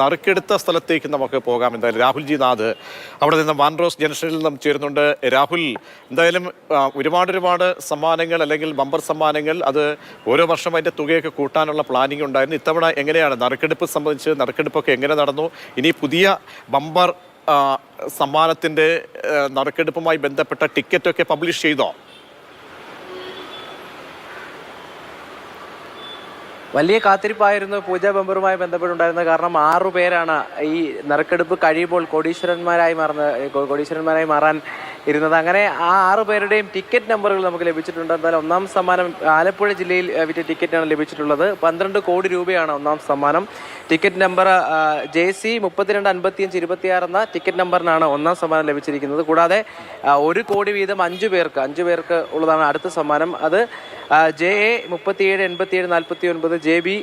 നറുക്കെടുത്ത സ്ഥലത്തേക്ക് നമുക്ക് പോകാം. എന്തായാലും രാഹുൽജി നാഥ് അവിടെ നിന്ന് വാൻറോസ് ജംഗ്ഷനിൽ നിന്നും ചേരുന്നുണ്ട്. രാഹുൽ എന്തായാലും ഒരുപാട് ഒരുപാട് സമ്മാനങ്ങൾ അല്ലെങ്കിൽ ബമ്പർ സമ്മാനങ്ങൾ അത് ഓരോ വർഷം അതിന്റെ തുകയൊക്കെ കൂട്ടാനുള്ള പ്ലാനിംഗ് ഉണ്ടായിരുന്നു. ഇത്തവണ എങ്ങനെയാണ് നറുക്കെടുപ്പ് സംബന്ധിച്ച് നറുക്കെടുപ്പൊക്കെ എങ്ങനെ നടന്നു? ഇനി പുതിയ ബമ്പർ സമ്മാനത്തിന്റെ നറുക്കെടുപ്പുമായി ബന്ധപ്പെട്ട ടിക്കറ്റൊക്കെ പബ്ലിഷ് ചെയ്തോ? വലിയ കാത്തിരിപ്പായിരുന്നു പൂജാ ബമ്പറുമായി ബന്ധപ്പെട്ടുണ്ടായിരുന്നത്. കാരണം ആറു പേരാണ് ഈ നറുക്കെടുപ്പ് കഴിയുമ്പോൾ കോടീശ്വരന്മാരായി മാറുന്ന കോടീശ്വരന്മാരായി മാറാൻ ഇരുന്നത്. അങ്ങനെ ആ ആറു പേരുടെയും ടിക്കറ്റ് നമ്പറുകൾ നമുക്ക് ലഭിച്ചിട്ടുണ്ട്. എന്തായാലും ഒന്നാം സമ്മാനം ആലപ്പുഴ ജില്ലയിൽ വിറ്റ ടിക്കറ്റാണ് ലഭിച്ചിട്ടുള്ളത്. പന്ത്രണ്ട് കോടി രൂപയാണ് ഒന്നാം സമ്മാനം. ടിക്കറ്റ് നമ്പർ ജെ സി മുപ്പത്തിരണ്ട് അൻപത്തിയഞ്ച് ഇരുപത്തിയാറ് എന്ന ടിക്കറ്റ് നമ്പറിനാണ് ഒന്നാം സമ്മാനം ലഭിച്ചിരിക്കുന്നത്. കൂടാതെ ഒരു കോടി വീതം അഞ്ചു പേർക്ക് അഞ്ചു പേർക്ക് ഉള്ളതാണ് അടുത്ത സമ്മാനം. അത് ജെ എ മുപ്പത്തിയേഴ് എൺപത്തിയേഴ് നാൽപ്പത്തി ഒൻപത് ജെ ബി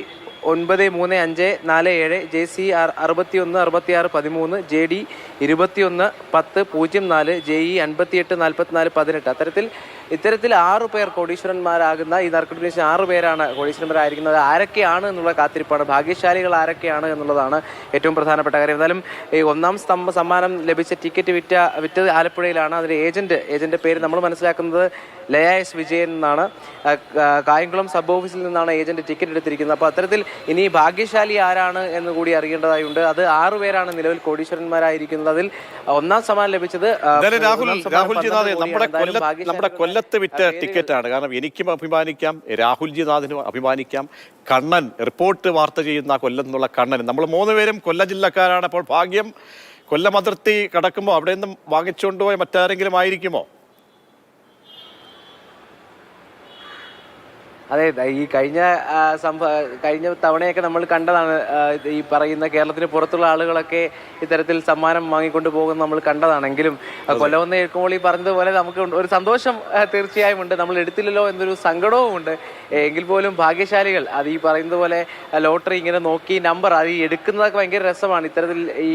ഒൻപത് മൂന്ന് അഞ്ച് നാല് ഏഴ് ജെ സി ആർ അറുപത്തി ഒന്ന് അറുപത്തിയാറ് പതിമൂന്ന് ജെ ഡി ഇരുപത്തിയൊന്ന് പത്ത് പൂജ്യം നാല് ജെ ഇ അൻപത്തിയെട്ട് നാൽപ്പത്തിനാല് പതിനെട്ട്. അത്തരത്തിൽ ഇത്തരത്തിൽ ആറു പേർ കോടീശ്വരന്മാരാകുന്ന ഈ നറുക്കെടുപ്പിന് ആറ് പേരാണ് കോടീശ്വരന്മാരായിരിക്കുന്നത്. ആരൊക്കെയാണ് എന്നുള്ള കാത്തിരിപ്പാണ്. ഭാഗ്യശാലികൾ ആരൊക്കെയാണ് എന്നുള്ളതാണ് ഏറ്റവും പ്രധാനപ്പെട്ട കാര്യം. എന്നാലും ഈ ഒന്നാം സ്തംഭ സമ്മാനം ലഭിച്ച ടിക്കറ്റ് വിറ്റ വിറ്റത് ആലപ്പുഴയിലാണ്. അതിന്റെ ഏജന്റ് ഏജന്റ് പേര് നമ്മൾ മനസ്സിലാക്കുന്നത് ലയ എസ് വിജയൻ എന്നാണ്. കായംകുളം സബ് ഓഫീസിൽ നിന്നാണ് ഏജന്റ് ടിക്കറ്റ് എടുത്തിരിക്കുന്നത്. അപ്പോൾ അത്തരത്തിൽ ഇനി ഭാഗ്യശാലി ആരാണ് എന്ന് കൂടി അറിയേണ്ടതായുണ്ട്. അത് ആറു പേരാണ് നിലവിൽ കോടീശ്വരന്മാരായിരിക്കുന്നത് അതിൽ ഒന്നാം സമ്മാനം ലഭിച്ചത് രാഹുൽ രാഹുൽ ഒന്നാം സമ്മാനം രാഹുൽജി നാഥ് 12 നമ്മുടെ കോടിയാണ്. കൊല്ലത്ത് വിറ്റ ടിക്കറ്റാണ്. കാരണം എനിക്കും അഭിമാനിക്കാം രാഹുൽജി നാഥിനും അഭിമാനിക്കാം. കണ്ണൻ റിപ്പോർട്ട് വാർത്ത ചെയ്യുന്ന കൊല്ലം എന്നുള്ള കണ്ണൻ. നമ്മൾ മൂന്ന് പേരും കൊല്ല ജില്ലക്കാരാണ് അപ്പോൾ ഭാഗ്യം. കൊല്ലം അതിർത്തി കടക്കുമ്പോൾ അവിടെ നിന്നും വാങ്ങിച്ചുകൊണ്ടുപോയ മറ്റാരെങ്കിലും ആയിരിക്കുമോ? അതെ ഈ കഴിഞ്ഞ സംഭവം കഴിഞ്ഞ തവണയൊക്കെ നമ്മൾ കണ്ടതാണ് ഈ പറയുന്ന കേരളത്തിന് പുറത്തുള്ള ആളുകളൊക്കെ ഇത്തരത്തിൽ സമ്മാനം വാങ്ങിക്കൊണ്ട് പോകുന്നത് നമ്മൾ കണ്ടതാണെങ്കിലും ആ, കൊല്ലവന്ന് കേൾക്കുമ്പോൾ ഈ പറഞ്ഞതുപോലെ നമുക്ക് ഒരു സന്തോഷം തീർച്ചയായും ഉണ്ട്. നമ്മൾ എടുത്തില്ലല്ലോ എന്നൊരു സങ്കടവും ഉണ്ട്. എങ്കിൽ പോലും ഭാഗ്യശാലികൾ അത് ഈ പറയുന്നത് പോലെ ലോട്ടറി ഇങ്ങനെ നോക്കി നമ്പർ അത് ഈ എടുക്കുന്നതൊക്കെ ഭയങ്കര രസമാണ്. ഇത്തരത്തിൽ ഈ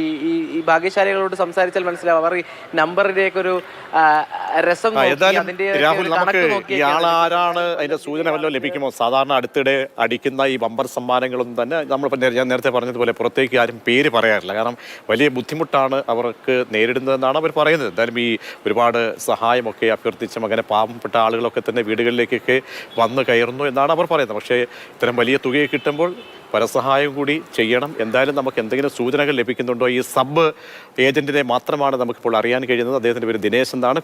ഈ ഭാഗ്യശാലികളോട് സംസാരിച്ചാൽ മനസ്സിലാവും. അവർ ഈ നമ്പറിന്റെയൊക്കെ ഒരു രസം നോക്കി അതിന്റെ കണക്ക് നോക്കി അതിന്റെ സൂചന വല്ലതും ലഭിക്കുമോ സാധാരണ അടുത്തിടെ അടിക്കുന്ന ഈ ബമ്പർ സമ്മാനങ്ങളൊന്നും തന്നെ നമ്മളിപ്പോൾ ഞാൻ നേരത്തെ പറഞ്ഞതുപോലെ പുറത്തേക്ക് ആരും പേര് പറയാറില്ല. കാരണം വലിയ ബുദ്ധിമുട്ടാണ് അവർക്ക് നേരിടുന്നതെന്നാണ് അവർ പറയുന്നത്. എന്തായാലും ഈ ഒരുപാട് സഹായമൊക്കെ അഭ്യർത്ഥിച്ച അങ്ങനെ പാവപ്പെട്ട ആളുകളൊക്കെ തന്നെ വീടുകളിലേക്കൊക്കെ വന്നു കയറുന്നു എന്നാണ് അവർ പറയുന്നത്. പക്ഷേ ഇത്തരം വലിയ തുകയെ കിട്ടുമ്പോൾ പരസഹായം കൂടി ചെയ്യണം. എന്തായാലും നമുക്ക് എന്തെങ്കിലും സൂചനകൾ ലഭിക്കുന്നുണ്ടോ? ഈ സബ് ഏജന്റിനെ മാത്രമാണ് നമുക്കിപ്പോൾ അറിയാൻ കഴിയുന്നത്. അദ്ദേഹത്തിന്റെ പേര് ദിനേശ് എന്നാണ്.